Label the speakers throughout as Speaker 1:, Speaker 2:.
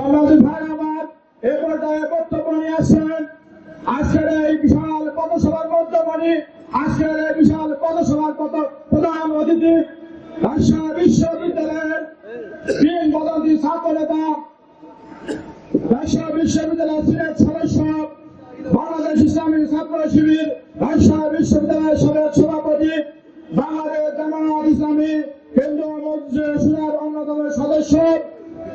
Speaker 1: সমাজ ভাই আমার, এ পর্যায়ে বক্তব্য নিয়ে আসছেন। বিশাল পথসভার মধ্যমণি আজকের প্রধান অতিথি, রাজশাহী বিশ্ববিদ্যালয়ের তিন পদান্তি ছাত্র সদস্য, বাংলাদেশ ইসলামী ছাত্র শিবির, রাজশাহী বিশ্ববিদ্যালয়ের সাবেক সভাপতি, বাংলাদেশ জামায়াত ইসলামী, কেন্দ্রীয় অন্যতম সদস্য।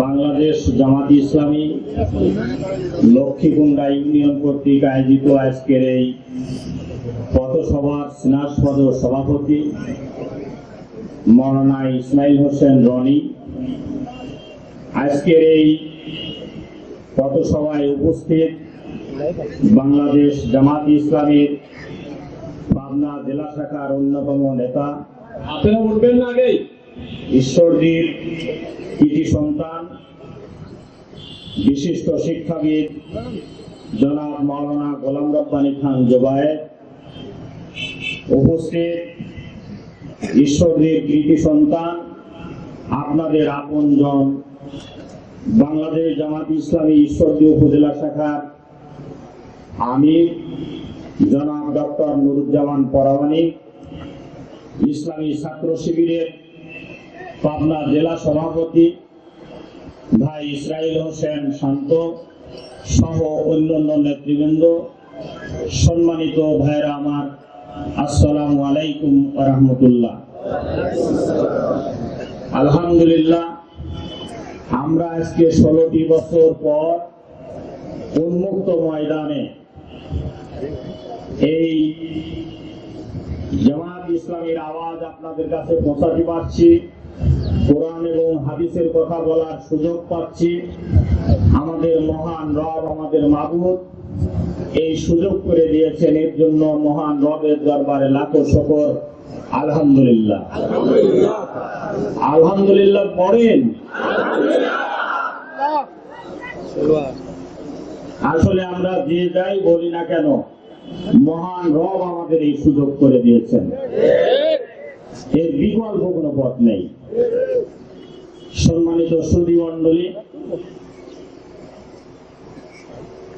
Speaker 2: বাংলাদেশ জামাত ইসলামী লক্ষ্মীকুণ্ডা ইউনিয়ন কর্তৃক আয়োজিত আজকের এই পথসভার স্নাসপদ সভাপতি মৌলানা ইসমাইল হোসেন রনি। আজকের এই পথসভায় উপস্থিত বাংলাদেশ জামাত ইসলামীর পাবনা জেলা শাখার অন্যতম নেতা।
Speaker 3: আপনারা উঠবেন না আগে
Speaker 2: ঈশ্বরদীর কৃতি সন্তান বিশিষ্ট শিক্ষাবিদ জনাব মাওলানা গোলাম রব্বানী খান জোবায়ের উপস্থিত ঈশ্বরদীর কৃতি সন্তান, আপনাদের আপনজন বাংলাদেশ জামাত ইসলামী ঈশ্বরদী উপজেলা শাখার আমির জনাব ডক্টর নুরুজ্জামান পরামানিক ইসলামী ছাত্র শিবিরের পাবনা জেলা সভাপতি ভাই ইসরাইল হোসেন শান্ত সহ অন্যান্য নেতৃবৃন্দ, সম্মানিত ভাইরা আমার আসসালামু আলাইকুম রহমতুল্লাহ। আলহামদুলিল্লাহ, আমরা আজকে ষোলোটি বছর পর উন্মুক্ত ময়দানে এই জামাত ইসলামের আওয়াজ আপনাদের কাছে পৌঁছাতে পারছি, কোরআন এবং হাদিসের কথা বলার সুযোগ পাচ্ছি। আমাদের মহান রব, আমাদের মাবুদ এই সুযোগ করে দিয়েছেন এর জন্য মহান রবের দরবারে লাখো শকর। আলহামদুলিল্লাহ। আলহামদুলিল্লাহ পড়েন। আসলে আমরা যে যাই বলি না কেন, মহান রব আমাদের এই সুযোগ করে দিয়েছেন। এর বিকল্প কোনো পথ নেই। সম্মানিত সুদী মন্ডলী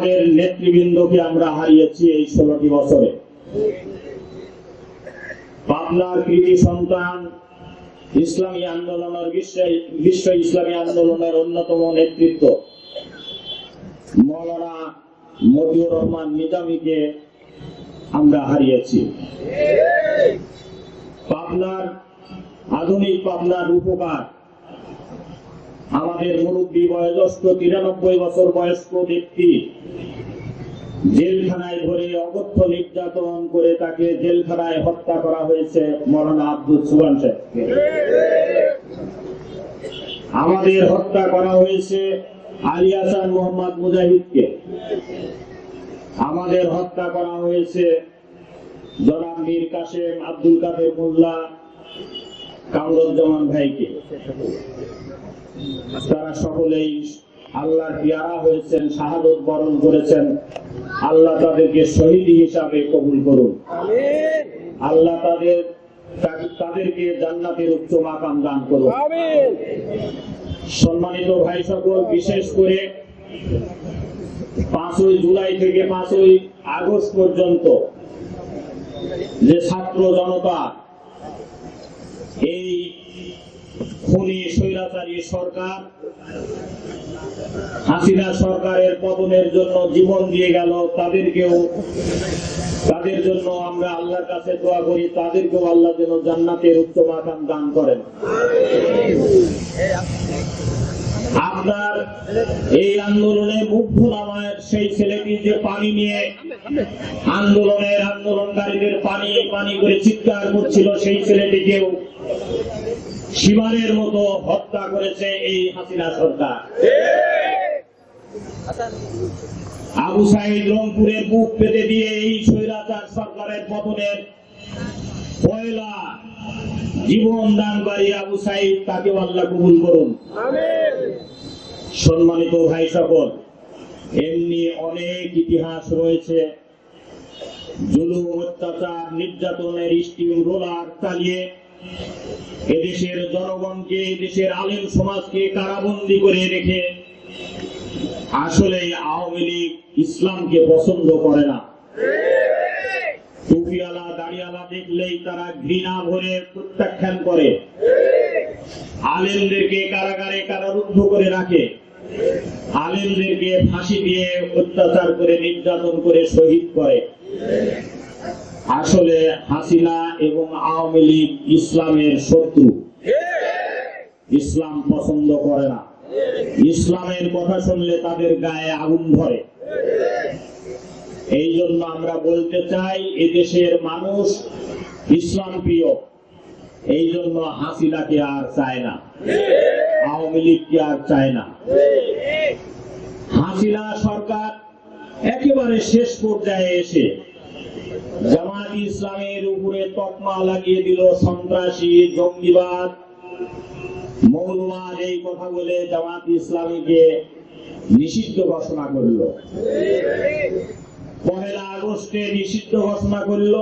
Speaker 2: আমাদের নেতৃবৃন্দকে আমরা হারিয়েছি এই ষোলোটি বছরে। পাবনার কৃতি সন্তান, ইসলামী আন্দোলনের বিশ্ব ইসলামী আন্দোলনের অন্যতম নেতৃত্ব, মৌলানা মতিউর রহমান নিজামীকে আমরা হারিয়েছি। পাবনার আধুনিক পাবনার উপকার আমাদের মুরব্বী বয়োজ্যেষ্ঠ তিরানব্বই বছর বয়স্ক ব্যক্তি জেলখানায় ধরে অকথ্য নির্যাতন করে তাকে জেলখানায় হত্যা করা হয়েছে মৌলানা আব্দুল সুবান আমাদের হত্যা করা হয়েছে আলী হাসান মোহাম্মদ মুজাহিদকে। আমাদের হত্যা করা হয়েছে জনাব মীর কাসেম আব্দুল কাদের মোল্লা কামরুজ্জামান ভাইকে। তারা সকলেই আল্লাহর পিয়ারা হয়েছেন শাহাদত বরণ করেছেন। আল্লাহ তাদেরকে শহীদ হিসাবে কবুল করুন। আল্লাহ তাদের তাদেরকে জান্নাতের উচ্চ মাকাম দান করুন। সম্মানিত ভাই সকল বিশেষ করে পাঁচই জুলাই থেকে পাঁচই আগস্ট পর্যন্ত যে ছাত্র জনতা এই খুনি স্বৈরাচারী সরকার, হাসিনা সরকারের পতনের জন্য জীবন দিয়ে গেল। তাদেরকেও, তাদের জন্য আমরা আল্লাহর কাছে দোয়া করি, তাদেরকেও আল্লাহ যেন জান্নাতের উচ্চ মাকাম দান করেন। আপনার এই আন্দোলনে মুগ্ধ নামায়ের সেই ছেলেটি যে পানি নিয়ে আন্দোলনের আন্দোলনকারীদের পানি পানি করে চিৎকার করছিল, সেই ছেলেটিকেও সীমানের মতো হত্যা করেছে এই হাসিনা সরকার। আবু সাইদ রংপুরের বুক পেতে দিয়ে এই স্বৈরাচার সরকারের পতনের পয়লা জীবন দানকারী আবু সাইদ, তাকে আল্লাহ কবুল করুন। সম্মানিত ভাই সকল, এমনি অনেক ইতিহাস রয়েছে। জুলুম, অত্যাচার, নির্যাতনের স্টিম, রোলার চালিয়ে এদেশের জনগণকে, এদেশের আলেম সমাজকে কারাবন্দি করে রেখে আসলে আওয়ামী লীগ ইসলামকে পছন্দ করে না। দেখলেই তারা ঘৃণা ভরে প্রত্যাখ্যান করে। আলেমদেরকে কারাগারে করে রাখে। আলেমদেরকে ফাঁসি দিয়ে অত্যাচার করে, নির্যাতন করে শহীদ করে। আসলে হাসিনা এবং আওয়ামী লীগ ইসলামের শত্রু। ইসলাম পছন্দ করে না। ইসলামের কথা শুনলে তাদের গায়ে আগুন ধরে। এই জন্য আমরা বলতে চাই, এদেশের মানুষ ইসলাম প্রিয়। এই জন্য হাসিনাকে আর চায় না। আওয়ামী লীগকে আর চায় না। হাসিনা সরকার একেবারে শেষ পর্যায়ে এসে জামাত ইসলামের উপরে তকমা লাগিয়ে দিল সন্ত্রাসী জঙ্গিবাদ। মৌলবাদ এই কথা বলে জামাত ইসলামীকে নিষিদ্ধ ঘোষণা করল। পহেলা আগস্টে নিষিদ্ধ ঘোষণা করল।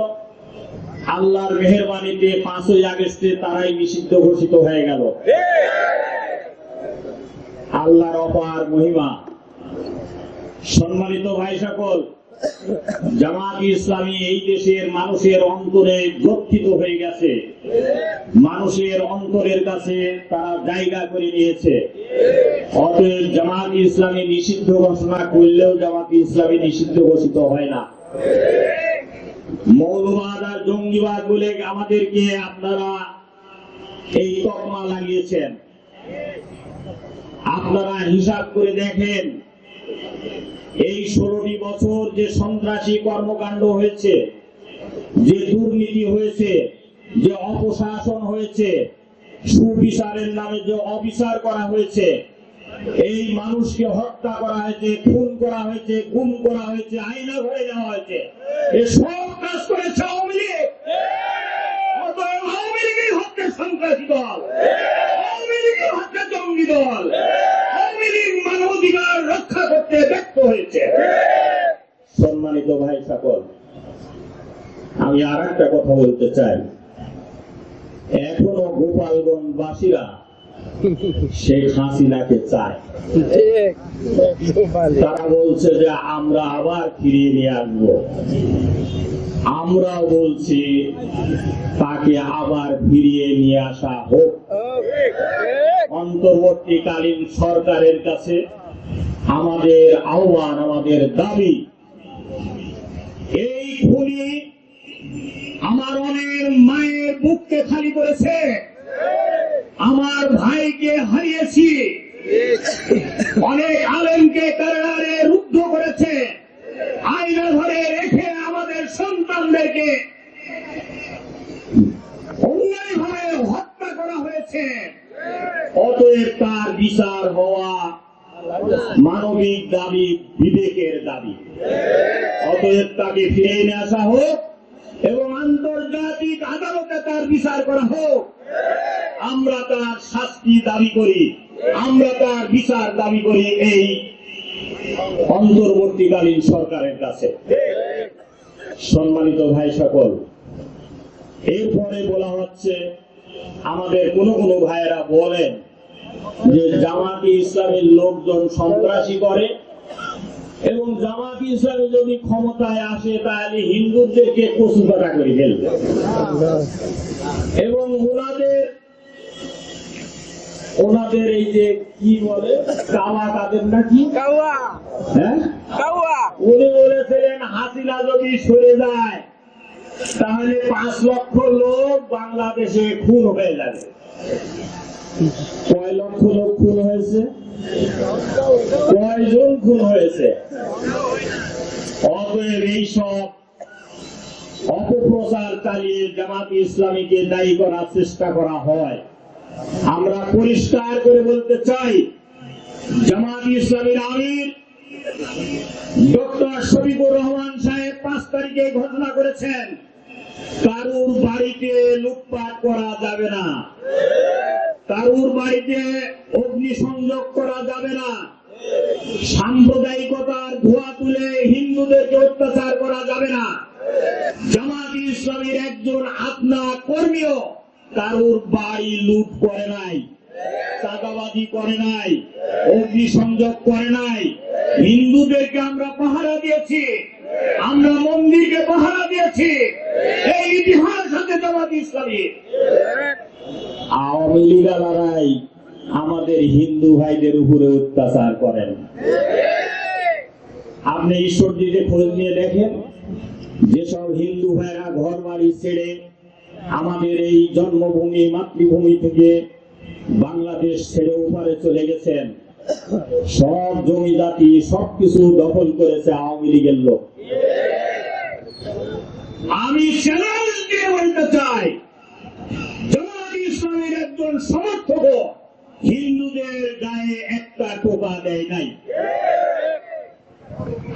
Speaker 2: আল্লাহর মেহরবানিতে পাঁচই আগস্টে তারাই নিষিদ্ধ ঘোষিত হয়ে গেল। আল্লাহর অপার মহিমা। সম্মানিত ভাই সকল জামাত ইসলামী এই দেশের মানুষের অন্তরে গ্রথিত হয়ে গেছে। মানুষের অন্তরের কাছে তারা জায়গা করে নিয়েছে। অতএব জামাত ইসলামী নিষিদ্ধ ঘোষণা করলেও জামাত ইসলামী নিষিদ্ধ ঘোষিত হয় না। মৌলবাদ আর জঙ্গিবাদ বলে আমাদেরকে আপনারা এই তকমা লাগিয়েছেন। আপনারা হিসাব করে দেখেন এই ষোলোটি বছর যে সন্ত্রাসী কর্মকাণ্ড হয়েছে, যে দুর্নীতি হয়েছে, যে অপশাসন হয়েছে, সুবিচারের নামে যে অবিচার করা হয়েছে, এই মানুষকে হত্যা করা হয়েছে, খুন করা হয়েছে, গুম করা হয়েছে, আইনা ঘরে দেওয়া হয়েছে। এ সব কাজ করেছে আওয়ামী লীগ। আওয়ামী লীগই হচ্ছে সন্ত্রাসী দল। আওয়ামী লীগই হচ্ছে জঙ্গি দল আওয়ামী লীগ মানবাধিকার রক্ষা করতে ব্যর্থ হয়েছে। সম্মানিত ভাই সকল, আমি আর একটা কথা বলতে চাই। এখনও গোপালগঞ্জবাসীরা শেখ হাসিনাকে চায়। তারা বলছে যে আমরা আবার ফিরিয়ে নিয়ে আসব। আমরাও বলছি তাকে আবার ফিরিয়ে নিয়ে আসা হোক। অন্তর্বর্তীকালীন সরকারের কাছে আমাদের আহ্বান, আমাদের দাবি। এই খুনি আমার অনেক মায়ের বুককে খালি করেছে। আমার ভাইকে হারিয়েছি। অনেক আলেমকে কারাগারে রুদ্ধ করেছে। আইনা ঘরে রেখে আমাদের সন্তানদেরকে অন্যায়ভাবে হত্যা করা হয়েছে। অতএব তার বিচার হওয়া মানবিক দাবি, বিবেকের দাবি। অতএব তাকে ফিরে এনে আসা হোক এবং আন্তর্জাতিক আদালতে তার বিচার করা হোক। আমরা তার শাস্তি দাবি করি, আমরা তার বিচার দাবি করি এই অন্তর্বর্তীকালীন সরকারের কাছে। সম্মানিত ভাই সকল, এরপরে বলা হচ্ছে, আমাদের কোন কোন ভাইয়েরা বলেন যে জামাতি ইসলামের লোকজন সন্ত্রাসী করে এবং জামাতি ইসলামী যদি ক্ষমতায় আসে তাহলে হিন্দুদেরকে কচু কাটা করে ফেলবে। এবং ওনাদের ওনাদের এই যে কি বলে কাওয়া তাদের নাকি?
Speaker 3: কাউয়া
Speaker 2: হ্যাঁ?
Speaker 3: কাউয়া
Speaker 2: উনি বলেছিলেন হাসিনা যদি সরে যায় তাহলে পাঁচ লক্ষ লোক বাংলাদেশে খুন হয়ে যাবে। কয় লক্ষ লোক খুন হয়েছে? কয়জন খুন হয়েছে? অতএব অপপ্রচার চালিয়ে জামাত ইসলামীকে দায়ী করার চেষ্টা করা হয়। আমরা পরিষ্কার করে বলতে চাই, জামাত ইসলামীর আমির ডক্টর শফিকুর রহমান সাহেব পাঁচ তারিখে ঘোষণা করেছেন, কারুর বাড়িতে লুটপাট করা যাবে না। কারুর বাড়িতে অগ্নি সংযোগ করা যাবে না। সাম্প্রদায়িকতার ধোয়া তুলে হিন্দুদেরকে অত্যাচার করা যাবে না। জামাত ইসলামের একজন আপনা কর্মীও কারুর বাড়ি লুট করে নাই, চাঁদাবাজি করে নাই অগ্নিসংযোগ করে নাই। হিন্দুদেরকে আমরা পাহারা দিয়েছি। আমরা মন্দিরকে পাহারা দিয়েছি। এই ইতিহাস আছে জামাত ইসলামী। আওয়ামী লীগালারাই আমাদের হিন্দু ভাইদের উপরে অত্যাচার করেন। আপনি ঈশ্বরদীতে খোঁজ নিয়ে দেখেন, যেসব হিন্দু ভাইরা ঘর বাড়ি ছেড়ে আমাদের এই জন্মভূমি, মাতৃভূমি থেকে বাংলাদেশ ছেড়ে ওপারে চলে গেছেন। সব জমি জাতি সবকিছু দখল করেছে আওয়ামী লীগের লোক। আমি চ্যালেঞ্জ বলতে চাই, জামাত ইসলামের একজন সমর্থক হিন্দুদের গায়ে একটা টোকা দেয় নাই।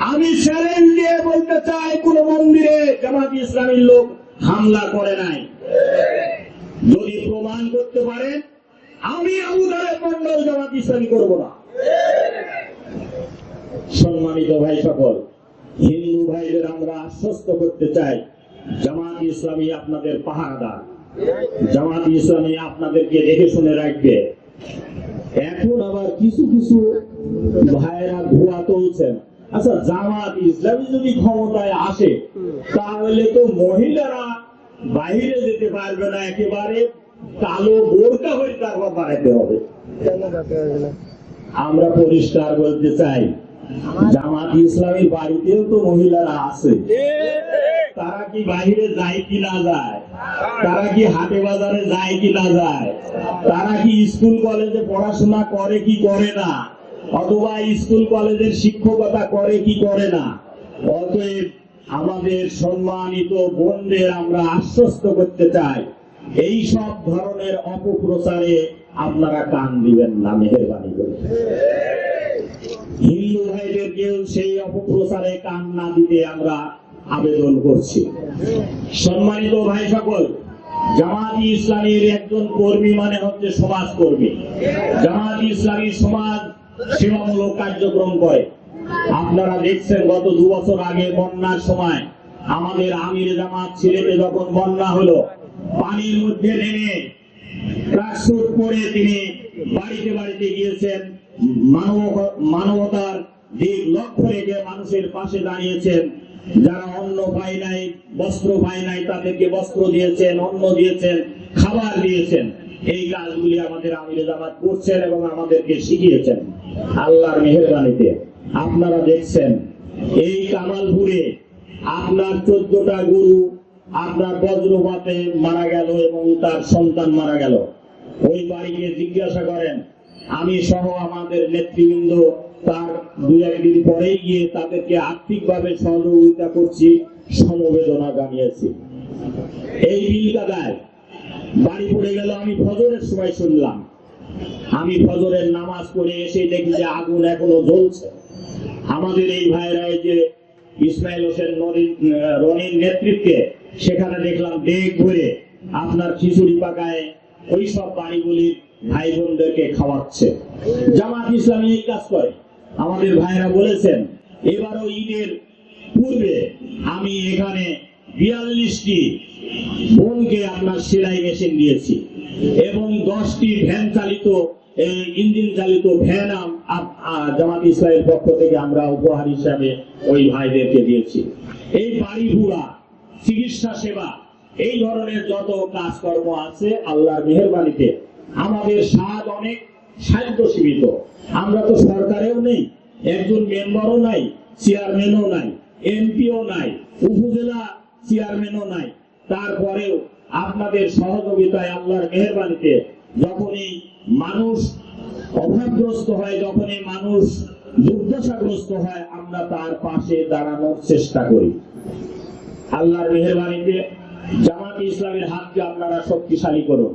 Speaker 2: আমি চ্যালেঞ্জ দিয়ে বলতে চাই, কোন মন্দিরে জামাত ইসলামের লোক হামলা করে নাই। যদি প্রমাণ করতে পারেন, আমি আবুদারের মন্ডল জামাত ইসলামী করব না। সম্মানিত ভাই সকল, হিন্দু ভাইদের আমরা আশ্বস্ত করতে চাই, জামাত ইসলামী আপনাদের পাহারাদার। জামাত ইসলামী আপনাদেরকে দেখে শুনে রাখবে। এখন আবার কিছু কিছু ভাইয়েরা ধোয়া তুলছেন। আচ্ছা জামাত ইসলামী যদি ক্ষমতায় আসে, তাহলে তো মহিলারা বাইরে যেতে পারবে না, একেবারে কালো বোরকা হয়ে তারপর বাড়াইতে হবে। আমরা পরিষ্কার বলতে চাই, জামাত ইসলামী বাড়িতেও তো মহিলারা আছে। তারা কি বাইরে যায় কি না যায়? তারা কি হাটে বাজারে যায় কি না যায়? তারা কি স্কুল কলেজে পড়াশোনা করে কি করে না? অথবা স্কুল কলেজের শিক্ষকতা করে কি করে না? অতএব আমাদের সম্মানিত বোনদের আমরা আশ্বস্ত করতে চাই, এই সব ধরনের অপপ্রচারে আপনারা কান দিবেন না, মেহরবানি করে হিন্দু ভাইদেরকেও সেই অপপ্রচারে কান না দিতে আমরা আবেদন করছি। সম্মানিত ভাই সকল, জামাতি ইসলামীর একজন কর্মী মানে হচ্ছে সমাজ কর্মী। জামাতি ইসলামী সমাজ সেবামূলক কার্যক্রম করে। আপনারা দেখছেন, গত দু বছর আগে বন্যার সময় আমাদের আমির জামাত ছেলেতে যখন বন্যা হলো, পানির মধ্যে নেমে ট্রাকসুট পরে তিনি বাড়িতে বাড়িতে গিয়েছেন। মানবতার দিক লক্ষ্য রেখে মানুষের পাশে দাঁড়িয়েছেন। যারা অন্ন পায় নাই, বস্ত্র পায় নাই, তাদেরকে বস্ত্র দিয়েছেন, অন্ন দিয়েছেন, খাবার দিয়েছেন। এই কাজগুলি আমাদের আমিরে জামাত করছেন এবং আমাদেরকে শিখিয়েছেন আল্লাহর মেহরবানিতে। আপনারা দেখছেন, এই কামালপুরে আপনার চোদ্দটা গরু আপনার বজ্রপাতে মারা গেল এবং তার সন্তান মারা গেল। ওই বাড়িকে জিজ্ঞাসা করেন, আমি সহ আমাদের নেতৃবৃন্দ তার দু একদিন পরেই গিয়ে তাদেরকে আর্থিকভাবে সহযোগিতা করছি, সমবেদনা জানিয়েছি। এই বিল কাদায় বাড়ি পড়ে গেল, আমি ফজরের সময় শুনলাম। আমি ফজরের নামাজ পড়ে এসে দেখি যে আগুন এখনও জ্বলছে। আমাদের এই ভাইরা যে ইসমাইল হোসেন রনির নেতৃত্বে সেখানে দেখলাম ডেক ভরে আপনার খিচুড়ি পাকায় ওই সব বাড়িগুলির ভাই বোনদেরকে খাওয়াচ্ছে। জামাত ইসলামী এই কাজ করে। আমাদের ভাইরা বলেছেন, এবারও ঈদের পূর্বে আমি এখানে বিয়াল্লিশটি বোনকে আপনার সেলাই মেশিন দিয়েছি এবং দশটি ভ্যান চালিত ইঞ্জিন চালিত ভ্যান জামাত ইসলামের পক্ষ থেকে আমরা উপহার হিসাবে ওই ভাইদেরকে দিয়েছি। এই বাড়ি ভুয়া চিকিৎসা সেবা, এই ধরনের যত কাজকর্ম আছে আল্লাহর মেহরবানিতে, আমাদের স্বাদ অনেক সাহায্য সীমিত আমরা তো সরকারেও নেই, একজন মেম্বারও নাই, চেয়ারম্যানও নাই, এমপিও নাই, উপজেলা চেয়ারম্যানও নাই। তারপরেও আপনাদের সহযোগিতায় আল্লাহর মেহরবানিতে যখনই মানুষ অভাবগ্রস্ত হয়, যখনই মানুষ দুর্দশাগ্রস্ত হয়, আমরা তার পাশে দাঁড়ানোর চেষ্টা করি। আল্লাহর মেহরবানিতে জামাত ইসলামের হাতকে আপনারা শক্তিশালী করুন।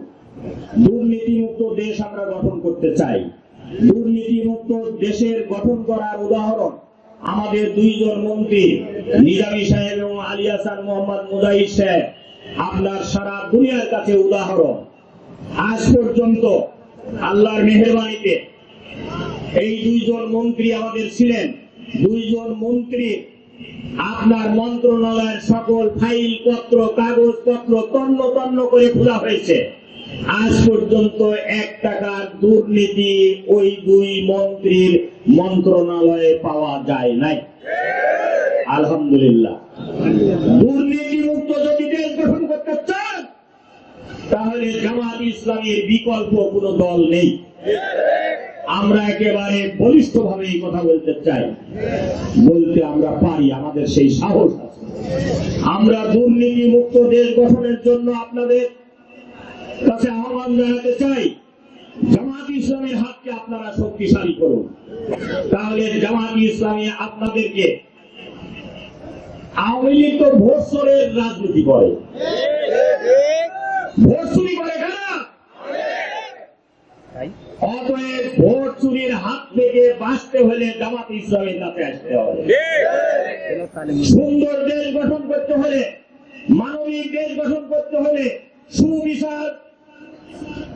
Speaker 2: দুর্নীতি মুক্ত দেশ আমরা গঠন করতে চাই। দুর্নীতি মুক্ত দেশের গঠন করার উদাহরণ আমাদের দুইজন মন্ত্রী, নিজামী সাহেব এবং আলী হাসান মোহাম্মদ মুজাহিদ সাহেব। আপনার সারা দুনিয়ার কাছে উদাহরণ। আজ পর্যন্ত আল্লাহর মেহরবানিতে এই দুইজন মন্ত্রী আমাদের ছিলেন। দুইজন মন্ত্রী আপনার মন্ত্রণালয়ের সকল ফাইল পত্র কাগজ পত্র তন্ন তন্ন করে খোলা হয়েছে। আজ পর্যন্ত এক টাকার দুর্নীতি ওই দুই মন্ত্রীর মন্ত্রণালয়ে পাওয়া যায় নাই। আলহামদুলিল্লাহ। দুর্নীতি মুক্ত যদি দেশ গঠন করতে চান, তাহলে জামাত ইসলামের বিকল্প কোনো দল নেই। আমরা একেবারে বলিষ্ঠ ভাবে এই কথা বলতে চাই। বলতে আমরা পারি, আমাদের সেই সাহস আছে। আমরা দুর্নীতি মুক্ত দেশ গঠনের জন্য আপনাদের কাছে আহ্বান জানাতে চাই, জামাত ইসলামের হাতকে আপনারা শক্তিশালী করুন। তাহলে জামাত ইসলামী আপনাদেরকে আওয়ামী লীগ তো ভোটসরের রাজনীতি করে। ভোট চুরি করে কারা অতএব ভোট চুরির হাত থেকে বাঁচতে হলে জামাত ইসলামের কাছে আসতে হবে। সুন্দর দেশ গঠন করতে হলে মানবিক দেশ গঠন করতে হলে সুবিচার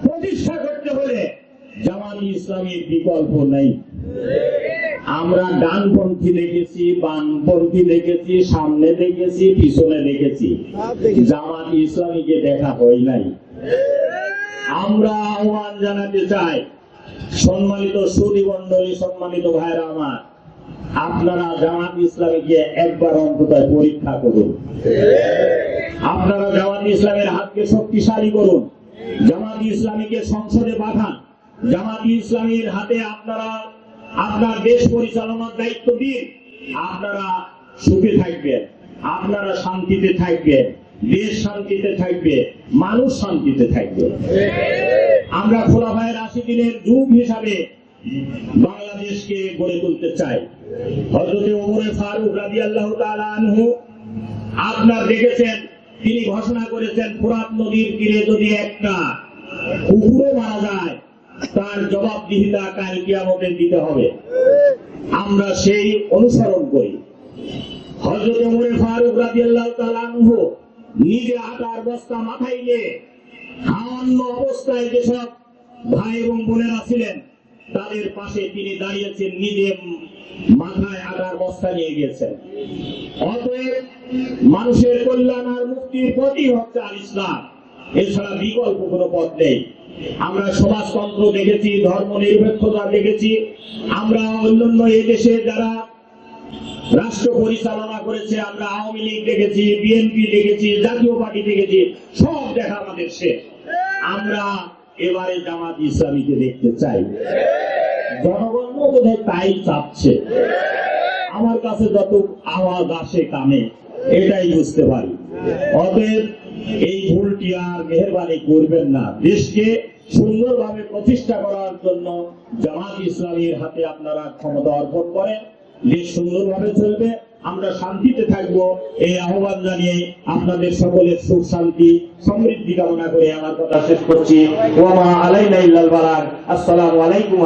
Speaker 2: প্রতিষ্ঠা করতে হলে জামাত ইসলামের বিকল্প নেই। আমরা ডানপন্থী দেখেছি বামপন্থী দেখেছি সামনে দেখেছি পিছনে দেখেছি। জামাত ইসলামীকে দেখা হয় নাই। আমরা আহ্বান জানাতে চাই, সম্মানিত সুদী মন্ডলী সম্মানিত ভাইরা আমার, আপনারা জামাত ইসলামীকে একবার অন্তত পরীক্ষা করুন। আপনারা জামাত ইসলামের হাতকে শক্তিশালী করুন। জামাত ইসলামীকে সংসদে পাঠান। জামাত ইসলামীর হাতে আপনারা আপনার দেশ পরিচালনার দায়িত্ব দিন। আপনারা সুখে থাকবেন। আপনারা শান্তিতে থাকবেন। দেশ শান্তিতে থাকবে, মানুষ শান্তিতে থাকবে। আমরা খোলা ভাইয়ের আশি দিনের যুগ হিসাবে বাংলাদেশকে গড়ে তুলতে চাই। হজরতে ওমরে ফারুক রাজি আল্লাহ আনহু আপনার দেখেছেন, তিনি ঘোষণা করেছেন, ফুরাত নদীর তীরে যদি একটা কুকুরও মারা যায়, তার জবাবদিহিতা কাল কিয়ামতে দিতে হবে। আমরা সেই অনুসরণ করি। হজরত ওমরে ফারুক রাদিয়াল্লাহু তাআলা আনহু নিজে আটার বস্তা মাথায় নিয়ে সামান্য অবস্থায় যেসব ভাই এবং বোনেরা ছিলেন, তাদের পাশে তিনি দাঁড়িয়েছেন, নিজে মাথায় আটার বস্তা নিয়ে গিয়েছেন। অতএব মানুষের কল্যাণ আর মুক্তির পথই হচ্ছে আল ইসলাম। এছাড়া বিকল্প কোনো পথ নেই। আমরা সমাজতন্ত্র দেখেছি ধর্ম নিরপেক্ষতা দেখেছি। আমরা অন্যান্য এই দেশে যারা রাষ্ট্র পরিচালনা করেছে, আমরা আওয়ামী লীগ দেখেছি, বিএনপি দেখেছি, জাতীয় পার্টি দেখেছি, সব দেখা আমাদের শেষ। আমরা এবারে জামাত ইসলামীকে দেখতে চাই। জনগণ বোধহয় তাই চাচ্ছে। আমার কাছে যত আওয়াজ আসে কানে, এটাই বুঝতে পারি। অতএব এই ভুলটি আর মেহরবানি করবেন না। দেশকে সুন্দরভাবে প্রতিষ্ঠা করার জন্য জামাত ইসলামীর হাতে আপনারা ক্ষমতা অর্পণ করেন। দেশ সুন্দরভাবে চলবে, আমরা শান্তিতে থাকব। এই আহ্বান জানিয়ে আপনাদের সকলের সুখ, শান্তি, সমৃদ্ধি কামনা করে আমার কথা শেষ করছি। ওমা আলাইনা আলাইকুম